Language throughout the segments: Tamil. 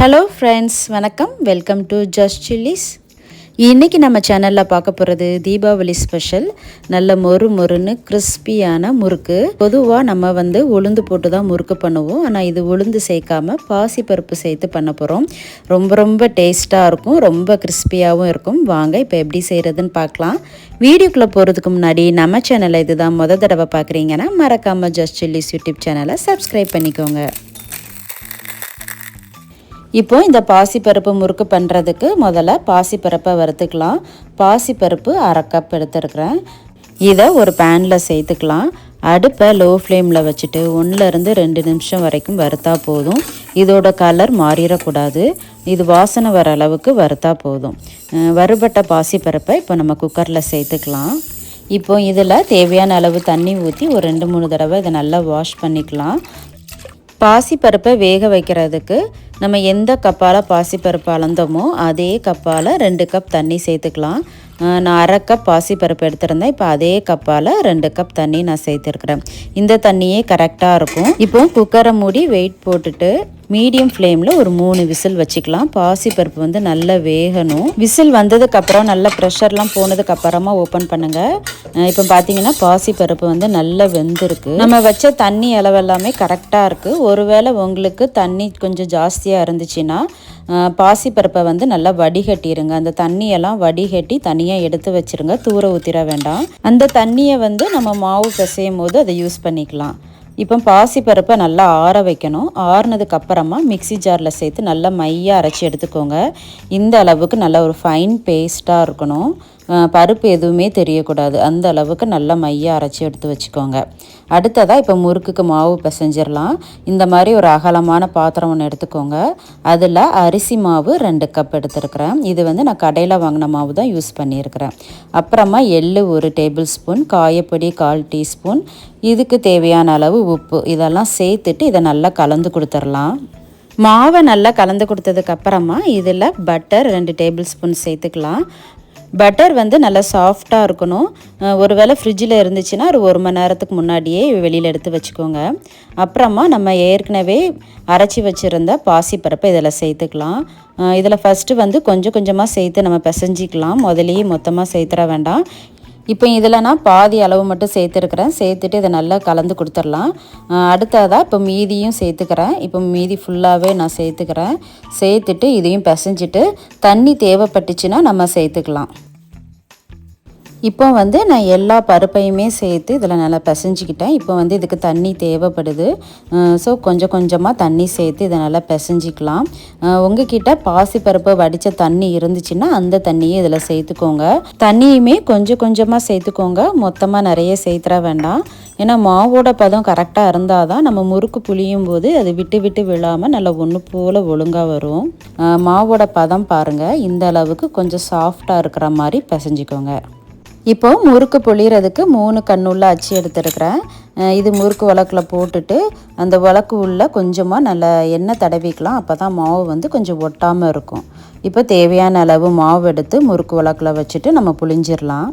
ஹலோ ஃப்ரெண்ட்ஸ் வணக்கம். வெல்கம் டு ஜஸ்ட் சில்லிஸ் இன்றைக்கி நம்ம சேனலில் பார்க்க போகிறது தீபாவளி ஸ்பெஷல் நல்ல மொறு மொறுன்னு கிறிஸ்பியான முறுக்கு. பொதுவாக நம்ம வந்து உளுந்து போட்டு தான் முறுக்கு பண்ணுவோம். ஆனால் இது உளுந்து சேர்க்காம பாசிப்பருப்பு சேர்த்து பண்ண போகிறோம் ரொம்ப ரொம்ப டேஸ்ட்டாக இருக்கும். ரொம்ப கிறிஸ்பியாகவும் இருக்கும். வாங்க இப்போ எப்படி செய்கிறதுன்னு பார்க்கலாம். வீடியோக்குள்ளே போகிறதுக்கு முன்னாடி நம்ம சேனலை இதுதான் முத தடவை பார்க்குறீங்கன்னா மறக்காமல் ஜஸ்ட் சில்லிஸ் யூடியூப் சேனலை சப்ஸ்கிரைப் பண்ணிக்கோங்க. இப்போ இந்த பாசிப்பருப்பு முறுக்கு பண்ணுறதுக்கு முதல்ல பாசிப்பருப்பை வறுத்துக்கலாம். பாசிப்பருப்பு அரை கப் எடுத்துருக்குறேன். இதை ஒரு பேனில் சேர்த்துக்கலாம். அடுப்பை லோ ஃப்ளேமில் வச்சுட்டு ஒன்றுலேருந்து ரெண்டு நிமிஷம் வரைக்கும் வறுத்தா போதும். இதோட கலர் மாறிடக்கூடாது. இது வாசனை வர அளவுக்கு வறுத்தா போதும். வறுபட்ட பாசிப்பருப்பை இப்போ நம்ம குக்கரில் சேர்த்துக்கலாம். இப்போ இதில் தேவையான அளவு தண்ணி ஊற்றி ஒரு ரெண்டு மூணு தடவை இதை நல்லா வாஷ் பண்ணிக்கலாம். பாசிப்பருப்பை வேக வைக்கிறதுக்கு நம்ம எந்த கப்பால் பாசிப்பருப்பு அளந்தோமோ அதே கப்பால் ரெண்டு கப் தண்ணி சேர்த்துக்கலாம். நான் அரை கப் பாசிப்பருப்பு எடுத்திருந்தேன். இப்போ அதே கப்பால் ரெண்டு கப் தண்ணி நான் சேர்த்துருக்குறேன். இந்த தண்ணியே கரெக்டாக இருக்கும். இப்போ குக்கரை மூடி வெயிட் போட்டுட்டு மீடியம் ஃப்ளேமில் ஒரு மூணு விசில் வச்சுக்கலாம். பாசிப்பருப்பு வந்து நல்லா வேகணும். விசில் வந்ததுக்கப்புறம் நல்ல ப்ரெஷர்லாம் போனதுக்கு அப்புறமா ஓப்பன் பண்ணுங்கள் இப்போ பார்த்தீங்கன்னா பாசிப்பருப்பு வந்து நல்லா வெந்திருக்கு. நம்ம வச்ச தண்ணி அளவெல்லாமே கரெக்டாக இருக்குது ஒருவேளை உங்களுக்கு தண்ணி கொஞ்சம் ஜாஸ்தியாக இருந்துச்சுன்னா பாசி பாசிப்பருப்பை வந்து நல்லா வடிகட்டிடுங்க அந்த தண்ணியெல்லாம் வடிகட்டி தனியாக எடுத்து வச்சுருங்க. தூர ஊற்றிட வேண்டாம். அந்த தண்ணியை வந்து நம்ம மாவு பிசையும் போது அதை யூஸ் பண்ணிக்கலாம். இப்போ பாசிப்பருப்பை நல்லா ஆற வைக்கணும். ஆறுனதுக்கு அப்புறமா மிக்ஸி ஜாரில் சேர்த்து நல்லா மையாக அரைச்சி எடுத்துக்கோங்க. இந்த அளவுக்கு நல்ல ஒரு ஃபைன் பேஸ்ட்டாக இருக்கணும். பருப்பு எதுவுமே தெரியக்கூடாது. அந்த அளவுக்கு நல்லா மையாக அரைச்சி எடுத்து வச்சுக்கோங்க. அடுத்ததாக இப்போ முறுக்குக்கு மாவு பிசைஞ்சிடலாம் இந்த மாதிரி ஒரு அகலமான பாத்திரம் ஒன்று எடுத்துக்கோங்க. அதில் அரிசி மாவு ரெண்டு கப் எடுத்துருக்கிறேன். இது வந்து நான் கடையில் வாங்கின மாவு தான் யூஸ் பண்ணியிருக்கிறேன். அப்புறமா எள்ளு ஒரு டேபிள் ஸ்பூன் காயப்பொடி கால் டீஸ்பூன் இதுக்கு தேவையான அளவு உப்பு. இதெல்லாம் சேர்த்துட்டு இதை நல்லா கலந்து கொடுத்துடலாம் மாவை நல்லா கலந்து கொடுத்ததுக்கு அப்புறமா இதில் பட்டர் ரெண்டு டேபிள் ஸ்பூன் சேர்த்துக்கலாம். பட்டர் வந்து நல்லா சாஃப்டாக இருக்கணும். ஒரு ஒருவேளை ஃப்ரிட்ஜில் இருந்துச்சுன்னா ஒரு ஒரு மணி நேரத்துக்கு முன்னாடியே வெளியில் எடுத்து வச்சுக்கோங்க. அப்புறமா நம்ம ஏற்கனவே அரைச்சி வச்சுருந்த பாசிப்பருப்பை இதில் சேர்த்துக்கலாம். இதில் ஃபஸ்ட்டு வந்து கொஞ்சம் கொஞ்சமாக சேர்த்து நம்ம பிசைஞ்சிக்கலாம். முதலையே மொத்தமாக சேர்த்துற வேண்டாம். இப்போ இதில் நான் பாதி அளவு மட்டும் சேர்த்துருக்குறேன். சேர்த்துட்டு இதை நல்லா கலந்து கொடுத்துடலாம். அடுத்ததாக இப்போ மீதியும் சேர்த்துக்கிறேன். இப்போ மீதி ஃபுல்லாகவே நான் சேர்த்துக்கிறேன். சேர்த்துட்டு இதையும் பிசைஞ்சிட்டு தண்ணி தேவைப்பட்டுச்சுன்னா நம்ம சேர்த்துக்கலாம். இப்போ வந்து நான் எல்லா பருப்பையுமே சேர்த்து இதில் நல்லா பிசைஞ்சிக்கிட்டேன். இப்போ வந்து இதுக்கு தண்ணி தேவைப்படுது. ஸோ கொஞ்சம் கொஞ்சமாக தண்ணி சேர்த்து இதை நல்லா பிசைஞ்சிக்கலாம். அஹ் உங்ககிட்ட பாசிப்பருப்பு வடித்த தண்ணி இருந்துச்சுன்னா அந்த தண்ணியை இதில் சேர்த்துக்கோங்க. தண்ணியுமே கொஞ்சம் கொஞ்சமாக சேர்த்துக்கோங்க. மொத்தமாக நிறைய சேர்த்துற வேண்டாம். ஏன்னா மாவோட பதம் கரெக்டாக இருந்தால் தான் நம்ம முறுக்கு புளியும் போது அது விட்டு விட்டு விழாமல் நல்லா ஒன்று போல் ஒழுங்காக வரும். மாவோட பதம் பாருங்கள் இந்த அளவுக்கு கொஞ்சம் சாஃப்டாக இருக்கிற மாதிரி பிசைஞ்சிக்கோங்க. இப்போ முறுக்கு பொழியறதுக்கு மூணு கண்ணுள்ள அச்சு எடுத்துருக்கிறேன். இது முறுக்கு உலக்கில் போட்டுட்டு அந்த வழக்கு உள்ள கொஞ்சமாக நல்லா எண்ணெய் தடவிக்கலாம். அப்போ தான் மாவு வந்து கொஞ்சம் ஒட்டாமல் இருக்கும். இப்போ தேவையான அளவு மாவு எடுத்து முறுக்கு உலக்கில் வச்சுட்டு நம்ம புழிஞ்சிடலாம்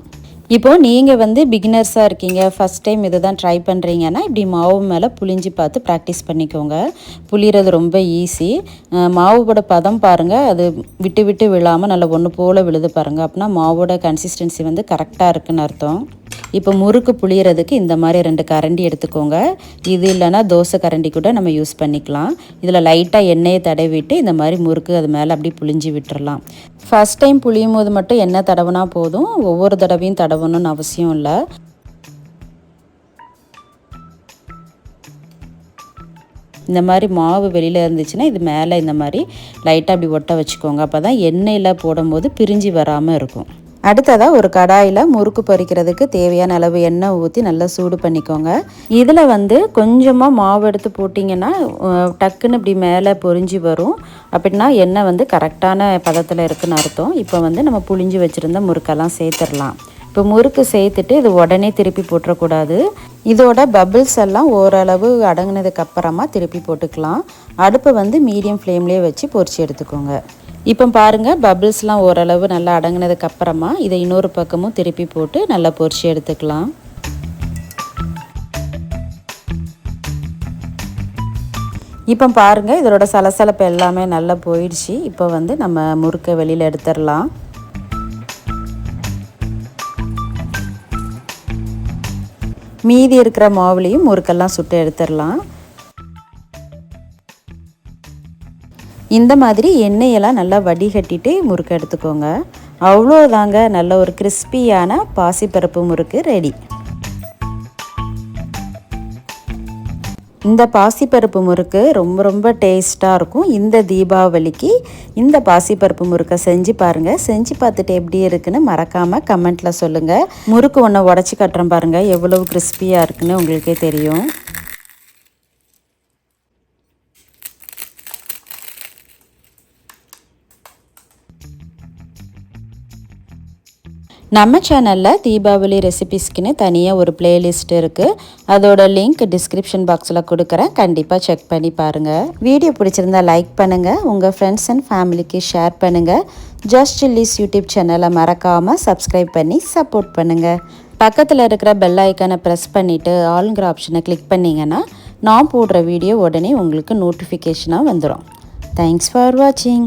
இப்போ நீங்கள் வந்து பிகினர்ஸாக இருக்கீங்க. ஃபஸ்ட் டைம் இதை தான் ட்ரை பண்ணுறீங்கன்னா இப்படி மாவு மேலே புளிஞ்சு பார்த்து ப்ராக்டிஸ் பண்ணிக்கோங்க. புளியறது ரொம்ப ஈஸி மாவோட பதம் பாருங்கள் அது விட்டு விட்டு விழாமல் நல்லா ஒன்று போல் விழுது பாருங்கள் அப்படின்னா மாவோட கன்சிஸ்டன்சி வந்து கரெக்டாக இருக்குன்னு அர்த்தம். இப்போ முறுக்கு புளியறதுக்கு இந்த மாதிரி ரெண்டு கரண்டி எடுத்துக்கோங்க. இது இல்லைன்னா தோசை கரண்டி கூட நம்ம யூஸ் பண்ணிக்கலாம். இதில் லைட்டாக எண்ணெயை தடவிட்டு இந்த மாதிரி முறுக்கு அது மேலே அப்படி புளிஞ்சு விட்டுறலாம். ஃபஸ்ட் டைம் புளியும் போது மட்டும் எண்ணெய் தடவுனா போதும். ஒவ்வொரு தடவையும் தடவணும்னு அவசியம் இல்லை. இந்த மாதிரி மாவு வெளியில் இருந்துச்சுன்னா இது மேலே இந்த மாதிரி லைட்டாக அப்படி ஒட்ட வச்சுக்கோங்க. அப்போ தான் எண்ணெயில் போடும்போது பிரிஞ்சு வராமல் இருக்கும். அடுத்ததாக ஒரு கடாயில் முறுக்கு பொரிக்கிறதுக்கு தேவையான அளவு எண்ணெய் ஊற்றி நல்லா சூடு பண்ணிக்கோங்க. இதில் வந்து கொஞ்சமாக மாவு எடுத்து போட்டிங்கன்னா டக்குன்னு இப்படி மேலே பொறிஞ்சி வரும். அப்படின்னா எண்ணெய் வந்து கரெக்டான பதத்தில் இருக்குன்னு அர்த்தம். இப்போ வந்து நம்ம புளிஞ்சு வச்சுருந்த முறுக்கெல்லாம் சேர்த்துடலாம். இப்போ முறுக்கு சேர்த்துட்டு இது உடனே திருப்பி போட்டுறக்கூடாது. இதோட பபிள்ஸ் எல்லாம் ஓரளவு அடங்கினதுக்கப்புறமா திருப்பி போட்டுக்கலாம். அடுப்பை வந்து மீடியம் ஃப்ளேம்லேயே வச்சு பொறிச்சு எடுத்துக்கோங்க. இப்போ பாருங்கள் பபிள்ஸ்லாம் ஓரளவு நல்லா அடங்குனதுக்கு அப்புறமா இதை இன்னொரு பக்கமும் திருப்பி போட்டு நல்லா பொரிச்சு எடுத்துக்கலாம். இப்போ பாருங்கள் இதோட சலசலப்பு எல்லாமே நல்லா போயிடுச்சு. இப்போ வந்து நம்ம முறுக்கை வெளியில் எடுத்துடலாம். மீதி இருக்கிற மாவுலேயும் முறுக்கெல்லாம் சுட்டு எடுத்துடலாம். இந்த மாதிரி எண்ணெயெல்லாம் நல்லா வடிகட்டிட்டு முறுக்கு எடுத்துக்கோங்க. அவ்வளோதாங்க நல்ல ஒரு கிறிஸ்பியான பாசிப்பருப்பு முறுக்கு ரெடி இந்த பாசிப்பருப்பு முறுக்கு ரொம்ப ரொம்ப டேஸ்ட்டாக இருக்கும். இந்த தீபாவளிக்கு இந்த பாசிப்பருப்பு முறுக்கை செஞ்சு பாருங்கள் செஞ்சு பார்த்துட்டு எப்படி இருக்குன்னு மறக்காமல் கமெண்ட்டில் சொல்லுங்கள் முறுக்கு ஒன்று உடச்சி கட்டுறோம் பாருங்கள் எவ்வளவு கிறிஸ்பியாக இருக்குன்னு உங்களுக்கே தெரியும். நம்ம சேனலில் தீபாவளி ரெசிபிஸ்க்குன்னு தனியாக ஒரு பிளேலிஸ்ட் இருக்குது அதோட லிங்க் டிஸ்கிரிப்ஷன் பாக்ஸில் கொடுக்குறேன். கண்டிப்பாக செக் பண்ணி பாருங்கள் வீடியோ பிடிச்சிருந்தா லைக் பண்ணுங்கள் உங்கள் ஃப்ரெண்ட்ஸ் அண்ட் ஃபேமிலிக்கு ஷேர் பண்ணுங்கள் ஜஸ்ட் சில்லிஸ் யூடியூப் சேனலை மறக்காமல் சப்ஸ்கிரைப் பண்ணி சப்போர்ட் பண்ணுங்கள் பக்கத்தில் இருக்கிற பெல் ஐக்கானை ப்ரெஸ் பண்ணிவிட்டு ஆளுங்கிற ஆப்ஷனை கிளிக் பண்ணிங்கன்னா நான் போடுற வீடியோ உடனே உங்களுக்கு நோட்டிஃபிகேஷனாக வந்துடும் தேங்க்ஸ் ஃபார் வாட்சிங்